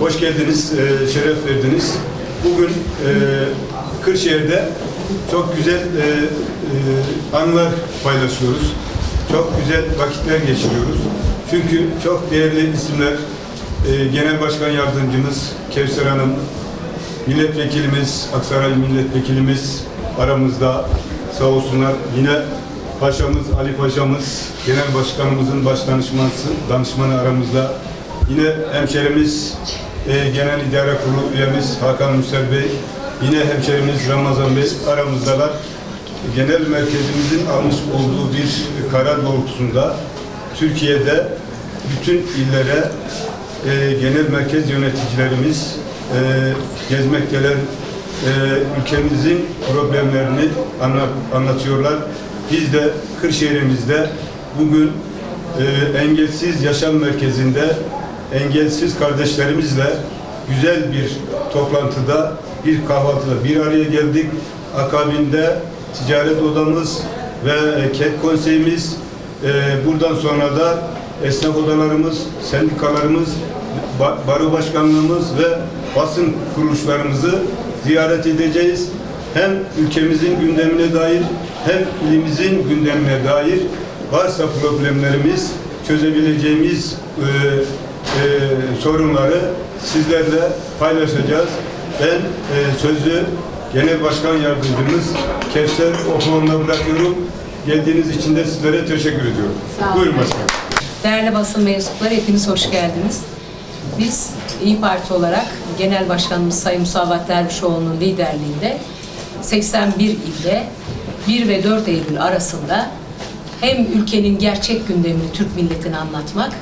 Hoş geldiniz, e, şeref verdiniz. Bugün e, Kırşehir'de çok güzel e, e, anılar paylaşıyoruz. Çok güzel vakitler geçiriyoruz. Çünkü çok değerli isimler, e, Genel Başkan Yardımcımız Kevser Hanım, Milletvekilimiz, Aksaray Milletvekilimiz aramızda sağ olsunlar. Yine Paşamız, Ali Paşamız, Genel Başkanımızın baş danışmansı, danışmanı aramızda. Yine hemşerimiz, e, Genel İdare Kurulu üyemiz Hakan Müsel Bey, yine hemşerimiz Ramazan Bey aramızdalar. Genel merkezimizin almış olduğu bir karar doğrultusunda Türkiye'de bütün illere e, genel merkez yöneticilerimiz e, gezmekteler, e, ülkemizin problemlerini anlat, anlatıyorlar. Biz de Kırşehir'imizde bugün e, engelsiz yaşam merkezinde engelsiz kardeşlerimizle güzel bir toplantıda, bir kahvaltıda bir araya geldik. Akabinde ticaret odamız ve e, KED konseyimiz e, buradan sonra da esnaf odalarımız, sendikalarımız, ba- baro başkanlığımız ve basın kuruluşlarımızı ziyaret edeceğiz. Hem ülkemizin gündemine dair hem ilimizin gündemine dair varsa problemlerimiz çözebileceğimiz e, sorunları sizlerle paylaşacağız. Ben e, sözü Genel Başkan Yardımcımız Kevser Okuman'la bırakıyorum. Geldiğiniz için de sizlere teşekkür ediyorum. Buyurun başkanım. Değerli basın mensupları hepiniz hoş geldiniz. Biz İyi Parti olarak Genel Başkanımız Sayın Musavat Dervişoğlu'nun liderliğinde 81 ilde 1 ve 4 Eylül arasında hem ülkenin gerçek gündemini Türk milletine anlatmak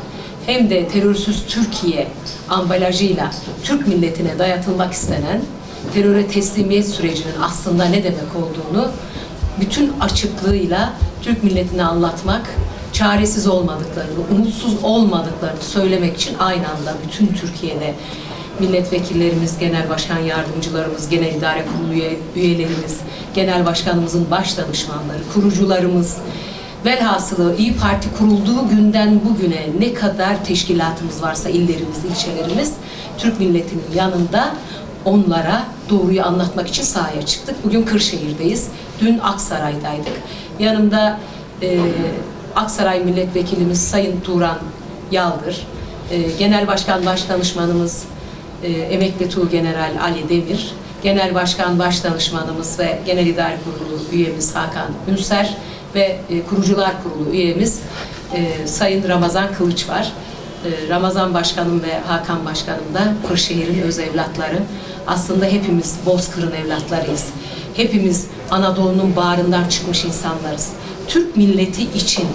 hem de terörsüz Türkiye ambalajıyla Türk milletine dayatılmak istenen teröre teslimiyet sürecinin aslında ne demek olduğunu bütün açıklığıyla Türk milletine anlatmak, çaresiz olmadıklarını, umutsuz olmadıklarını söylemek için aynı anda bütün Türkiye'de milletvekillerimiz, genel başkan yardımcılarımız, genel idare kurulu üye- üyelerimiz, genel başkanımızın baş danışmanları, kurucularımız, velhasılı İyi Parti kurulduğu günden bugüne ne kadar teşkilatımız varsa illerimiz, ilçelerimiz Türk milletinin yanında onlara doğruyu anlatmak için sahaya çıktık. Bugün Kırşehir'deyiz. Dün Aksaray'daydık. Yanımda e, Aksaray Milletvekilimiz Sayın Turan Yaldır, e, Genel Başkan Başdanışmanımız e, Emekli Tuğgeneral Ali Demir, Genel Başkan Başdanışmanımız ve Genel İdare Kurulu üyemiz Hakan Ünser ve e, Kurucular Kurulu üyemiz e, Sayın Ramazan Kılıç var. E, Ramazan Başkanım ve Hakan Başkanım da Kırşehir'in öz evlatları. Aslında hepimiz Bozkır'ın evlatlarıyız. Hepimiz Anadolu'nun bağrından çıkmış insanlarız. Türk milleti için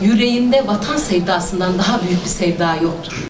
yüreğinde vatan sevdasından daha büyük bir sevda yoktur.